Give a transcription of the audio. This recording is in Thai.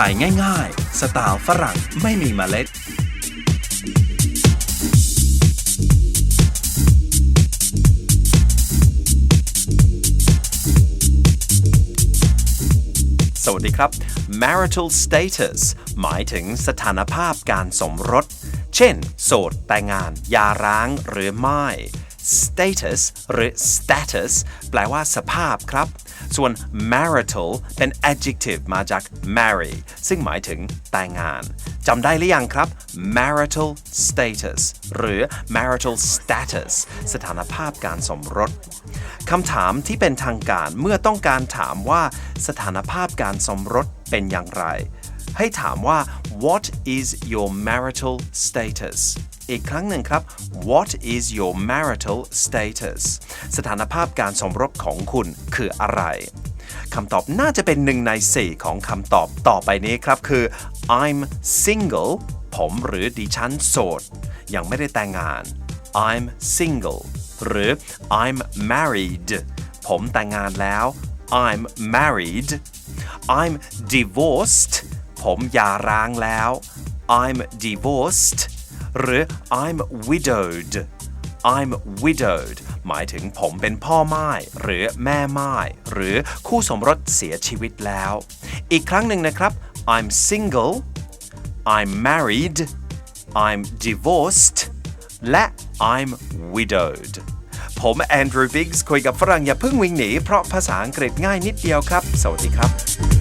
ถ่ายง่ายๆ สไตล์ฝรั่งไม่มีเมล็ด สวัสดีครับ marital status หมายถึงสถานภาพการสมรส เช่น โสดแต่งงานหยาร้างหรือไม่ status หรือ status แปลว่าสภาพครับ ส่วน marital เป็น adjective มาจาก marry ซึ่งหมายถึงแต่งงานจำได้หรือยังครับ marital status หรือ marital status สถานภาพการสมรสคำถามที่เป็นทางการเมื่อต้องการถามว่าสถานภาพการสมรสเป็นอย่างไร ให้ถามว่า what is your marital status อีกครั้งหนึ่งครับ what is your marital status สถานภาพการสมรสของคุณคืออะไรคำตอบน่าจะเป็นหนึ่งในสี่ของคำตอบต่อไปนี้ครับคือ I'm single ผมหรือดิฉันโสด ยังไม่ได้แต่งงาน I'm single หรือ I'm married ผมแต่งงานแล้ว I'm married I'm divorced ผมหย่าร้างแล้ว I'm divorced หรือ I'm widowed I'm widowed หมายถึงผมเป็นพ่อไม้หรือแม่ไม้หรือคู่สมรสเสียชีวิตแล้ว อีกครั้งหนึ่งนะครับ I'm single I'm married I'm divorced และ I'm widowed ผมแอนดรูว์บิกส์คุยกับฝรั่งอย่าเพิ่งวิ่งหนี เพราะภาษาอังกฤษง่ายนิดเดียวครับ สวัสดีครับ